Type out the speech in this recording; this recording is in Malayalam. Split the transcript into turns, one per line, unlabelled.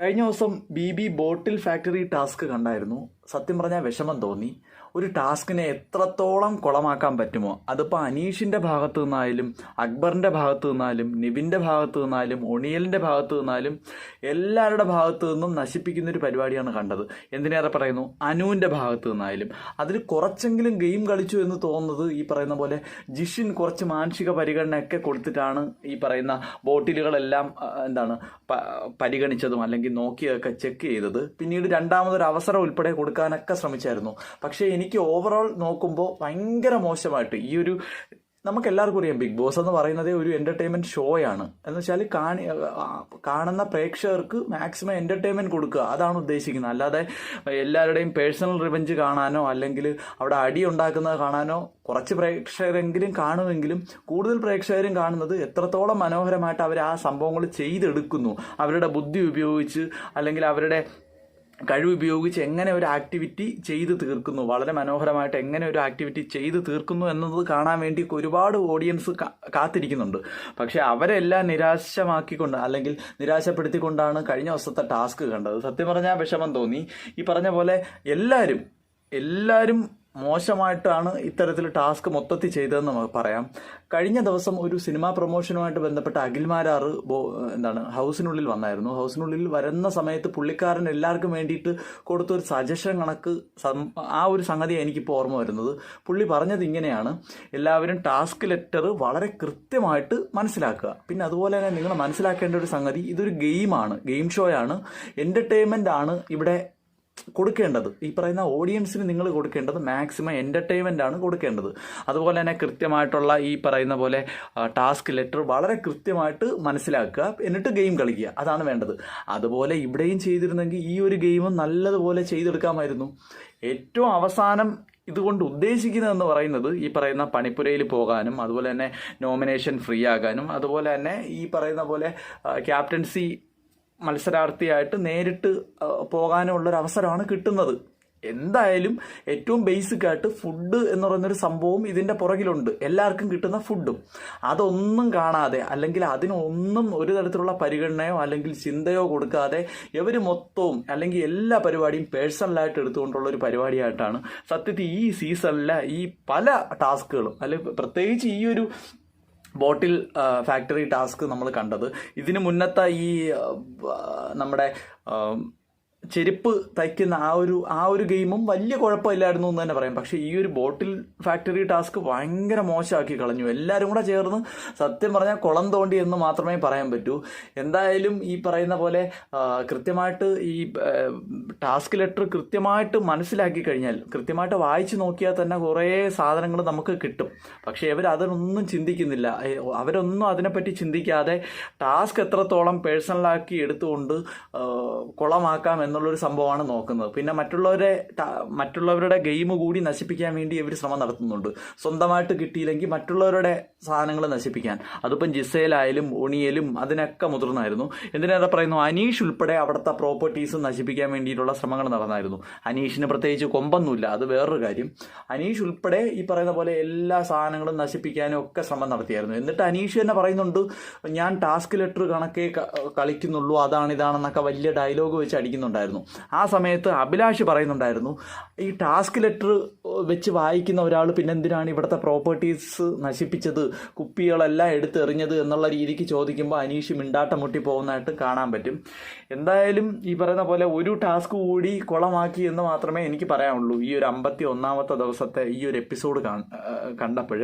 കഴിഞ്ഞ ദിവസം B B bottle factory task കണ്ടായിരുന്നു. സത്യം പറഞ്ഞാൽ വിഷമം തോന്നി. ഒരു ടാസ്കിനെ എത്രത്തോളം കുളമാക്കാൻ പറ്റുമോ അതിപ്പോൾ അനീഷിന്റെ ഭാഗത്തു നിന്നായാലും അക്ബറിന്റെ ഭാഗത്തു നിന്നാലും നിവിന്റെ ഭാഗത്തു നിന്നാലും ഒണിയലിന്റെ ഭാഗത്തു നിന്നാലും എല്ലാവരുടെ ഭാഗത്തു നിന്നും നശിപ്പിക്കുന്ന ഒരു പരിപാടിയാണ് കണ്ടത്. എന്തിനേറെ പറയുന്നു? അനുവിന്റെ ഭാഗത്തു നിന്നായാലും. അതിൽ കുറച്ചെങ്കിലും ഗെയിം കളിച്ചു എന്ന് തോന്നുന്നത് ഈ പറയുന്ന പോലെ ജിഷിൻ കുറച്ച് മാനസിക പരിഗണനയൊക്കെ കൊടുത്തിട്ടാണ് ഈ പറയുന്ന ബോട്ടിലുകളെല്ലാം എന്താണ് പരിഗണിച്ചതും അല്ലെങ്കിൽ നോക്കിയൊക്കെ ചെക്ക് ചെയ്തത്. പിന്നീട് രണ്ടാമതൊരു അവസരം ഉൾപ്പെടെ കൊടുക്കാനൊക്കെ ശ്രമിച്ചായിരുന്നു. പക്ഷേ എനിക്ക് ഓവറോൾ നോക്കുമ്പോൾ ഭയങ്കര മോശമായിട്ട് ഈ ഒരു നമുക്ക് എല്ലാവർക്കും അറിയാം ബിഗ് ബോസ് എന്ന് പറയുന്നത് ഒരു എന്റർടൈൻമെന്റ് ഷോയാണ് എന്ന് വെച്ചാൽ കാണി കാണുന്ന പ്രേക്ഷകർക്ക് മാക്സിമം എന്റർടൈൻമെന്റ് കൊടുക്കുക. അതാണ് ഉദ്ദേശിക്കുന്നത്. അല്ലാതെ എല്ലാവരുടെയും പേഴ്സണൽ റിവെഞ്ച് കാണാനോ അല്ലെങ്കിൽ അവിടെ അടി ഉണ്ടാക്കുന്നത് കാണാനോ കുറച്ച് പ്രേക്ഷകരെങ്കിലും കാണുമെങ്കിലും കൂടുതൽ പ്രേക്ഷകരും കാണുന്നത് എത്രത്തോളം മനോഹരമായിട്ട് അവർ ആ സംഭവങ്ങൾ ചെയ്തെടുക്കുന്നു. അവരുടെ ബുദ്ധി ഉപയോഗിച്ച് അല്ലെങ്കിൽ അവരുടെ കഴിവ് ഉപയോഗിച്ച് എങ്ങനെ ഒരു ആക്ടിവിറ്റി ചെയ്ത് തീർക്കുന്നു? വളരെ മനോഹരമായിട്ട് എങ്ങനെ ഒരു ആക്ടിവിറ്റി ചെയ്ത് തീർക്കുന്നു എന്നത് കാണാൻ വേണ്ടി ഒരുപാട് ഓഡിയൻസ് കാത്തിരിക്കുന്നുണ്ട്. പക്ഷെ അവരെല്ലാം നിരാശമാക്കിക്കൊണ്ട് അല്ലെങ്കിൽ നിരാശപ്പെടുത്തിക്കൊണ്ടാണ് കഴിഞ്ഞ ദിവസത്തെ ടാസ്ക് കണ്ടത്. സത്യം പറഞ്ഞാൽ വിഷമം തോന്നി. ഈ പറഞ്ഞ പോലെ എല്ലാവരും എല്ലാവരും മോശമായിട്ടാണ് ഇത്തരത്തിൽ ടാസ്ക് മൊത്തത്തിൽ ചെയ്തതെന്ന് നമുക്ക് പറയാം. കഴിഞ്ഞ ദിവസം ഒരു സിനിമാ പ്രൊമോഷനുമായിട്ട് ബന്ധപ്പെട്ട അഖിൽമാരാർ എന്താണ് ഹൗസിനുള്ളിൽ വന്നായിരുന്നു. ഹൗസിനുള്ളിൽ വരുന്ന സമയത്ത് പുള്ളിക്കാരൻ എല്ലാവർക്കും വേണ്ടിയിട്ട് കൊടുത്ത ഒരു സജഷൻ കണക്ക് ആ ഒരു സംഗതി എനിക്കിപ്പോൾ ഓർമ്മ വരുന്നത്. പുള്ളി പറഞ്ഞത് ഇങ്ങനെയാണ്. എല്ലാവരും ടാസ്ക് ലെറ്റർ വളരെ കൃത്യമായിട്ട് മനസ്സിലാക്കുക. പിന്നെ അതുപോലെ തന്നെ നിങ്ങൾ മനസ്സിലാക്കേണ്ട ഒരു സംഗതി ഇതൊരു ഗെയിമാണ് ഗെയിം ഷോയാണ്. എന്റർടൈൻമെന്റ് ആണ് ഇവിടെ കൊടുക്കേണ്ടത്. ഈ പറയുന്ന ഓഡിയൻസിന് നിങ്ങൾ കൊടുക്കേണ്ടത് മാക്സിമം എന്റർടൈൻമെന്റ് ആണ് കൊടുക്കേണ്ടത്. അതുപോലെ തന്നെ കൃത്യമായിട്ടുള്ള ഈ പറയുന്ന പോലെ ടാസ്ക് ലെറ്റർ വളരെ കൃത്യമായിട്ട് മനസ്സിലാക്കുക എന്നിട്ട് ഗെയിം കളിക്കുക. അതാണ് വേണ്ടത്. അതുപോലെ ഇവിടെയും ചെയ്തിരുന്നെങ്കിൽ ഈ ഒരു ഗെയിമും നല്ലതുപോലെ ചെയ്തെടുക്കാമായിരുന്നു. ഏറ്റവും അവസാനം ഇതുകൊണ്ട് ഉദ്ദേശിക്കുന്നതെന്ന് പറയുന്നത് ഈ പറയുന്ന പണിപ്പുരയിൽ പോകാനും അതുപോലെ തന്നെ നോമിനേഷൻ ഫ്രീ ആകാനും അതുപോലെ തന്നെ ഈ പറയുന്ന പോലെ ക്യാപ്റ്റൻസി മത്സരാർത്ഥിയായിട്ട് നേരിട്ട് ആ, പോകാനുള്ള ഒരു അവസരമാണ് കിട്ടുന്നത്. എന്തായാലും ഏറ്റവും ബേസിക് ആയിട്ട് ഫുഡ് എന്ന് പറയുന്നൊരു സംഭവം ഇതിന്റെ പുറകിലുണ്ട്. എല്ലാവർക്കും കിട്ടുന്ന ഫുഡും. അതൊന്നും കാണാതെ അല്ലെങ്കിൽ അതിനൊന്നും ഒരു തരത്തിലുള്ള പരിഗണനയോ അല്ലെങ്കിൽ ചിന്തയോ കൊടുക്കാതെ ഇവർ മൊത്തവും അല്ലെങ്കിൽ എല്ലാ പരിപാടിയും പേഴ്സണലായിട്ട് എടുത്തുകൊണ്ടുള്ള ഒരു പരിപാടിയായിട്ടാണ് സത്യത്തിൽ ഈ സീസണിലെ ഈ പല ടാസ്കുകളും അല്ലെങ്കിൽ പ്രത്യേകിച്ച് ഈ ഒരു ബോട്ടിൽ ഫാക്ടറി ടാസ്ക് നമ്മൾ കണ്ടത്. ഇതിന് മുന്നത്തെ ഈ നമ്മുടെ ചെരുപ്പ് തയ്ക്കുന്ന ആ ഒരു ആ ഒരു ഗെയിമും വലിയ കുഴപ്പമില്ലായിരുന്നു എന്ന് തന്നെ പറയാം. പക്ഷേ ഈ ഒരു ബോട്ടിൽ ഫാക്ടറി ടാസ്ക് ഭയങ്കര മോശമാക്കി കളഞ്ഞു. എല്ലാവരും കൂടെ ചേർന്ന് സത്യം പറഞ്ഞാൽ കുളം തോണ്ടി എന്ന് മാത്രമേ പറയാൻ പറ്റൂ. എന്തായാലും ഈ പറയുന്ന പോലെ കൃത്യമായിട്ട് ഈ ടാസ്ക് ലെറ്റർ കൃത്യമായിട്ട് മനസ്സിലാക്കി കഴിഞ്ഞാൽ കൃത്യമായിട്ട് വായിച്ചു നോക്കിയാൽ തന്നെ കുറേ സാധനങ്ങൾ നമുക്ക് കിട്ടും. പക്ഷേ ഇവർ അതിനൊന്നും ചിന്തിക്കുന്നില്ല അവരൊന്നും അതിനെപ്പറ്റി ചിന്തിക്കാതെ ടാസ്ക് എത്രത്തോളം പേഴ്സണലാക്കി എടുത്തുകൊണ്ട് കുളമാക്കാം കുളമാക്കാം എന്നുള്ളൊരു സംഭവമാണ് നോക്കുന്നത്. പിന്നെ മറ്റുള്ളവരെ മറ്റുള്ളവരുടെ ഗെയിം കൂടി നശിപ്പിക്കാൻ വേണ്ടി ഇവർ ശ്രമം നടത്തുന്നുണ്ട്. സ്വന്തമായിട്ട് കിട്ടിയില്ലെങ്കിൽ മറ്റുള്ളവരുടെ സാധനങ്ങൾ നശിപ്പിക്കാൻ. അതിപ്പം ജിസയിലായാലും ഒണിയലും അതിനൊക്കെ മുതിർന്നായിരുന്നു. എന്തിനേറെ പറയുന്നു? അനീഷ് ഉൾപ്പെടെ അവിടുത്തെ പ്രോപ്പർട്ടീസ് നശിപ്പിക്കാൻ വേണ്ടിയിട്ടുള്ള ശ്രമങ്ങൾ നടന്നായിരുന്നു. അനീഷിന് പ്രത്യേകിച്ച് കൊമ്പൊന്നുമില്ല. അത് വേറൊരു കാര്യം. അനീഷ് ഉൾപ്പെടെ ഈ പറയുന്ന പോലെ എല്ലാ സാധനങ്ങളും നശിപ്പിക്കാനും ഒക്കെ ശ്രമം നടത്തിയായിരുന്നു. എന്നിട്ട് അനീഷ് തന്നെ പറയുന്നുണ്ട് ഞാൻ ടാസ്ക് ലെറ്റർ കണക്കേ കളിക്കുന്നുള്ളൂ. അതാണ് ഇതാണെന്നൊക്കെ വലിയ ഡയലോഗ് വെച്ച് അടിക്കുന്നുണ്ടായിരുന്നു. ആ സമയത്ത് അഭിലാഷ് പറയുന്നുണ്ടായിരുന്നു ഈ ടാസ്ക് ലെറ്റർ വെച്ച് വായിക്കുന്ന ഒരാൾ പിന്നെ എന്തിനാണ് ഇവിടുത്തെ പ്രോപ്പർട്ടീസ് നശിപ്പിച്ചത് കുപ്പികളെല്ലാം എടുത്തെറിഞ്ഞത് എന്നുള്ള രീതിക്ക് ചോദിക്കുമ്പോൾ അനീഷ് മിണ്ടാട്ടം മുട്ടി പോകുന്നതായിട്ട് കാണാൻ പറ്റും. എന്തായാലും ഈ പറയുന്ന പോലെ ഒരു ടാസ്ക് കൂടി കുളമാക്കി എന്ന് മാത്രമേ എനിക്ക് പറയാനുള്ളൂ. ഈ ഒരു അമ്പത്തി ഒന്നാമത്തെ ദിവസത്തെ ഈ ഒരു എപ്പിസോഡ് കണ്ടപ്പോൾ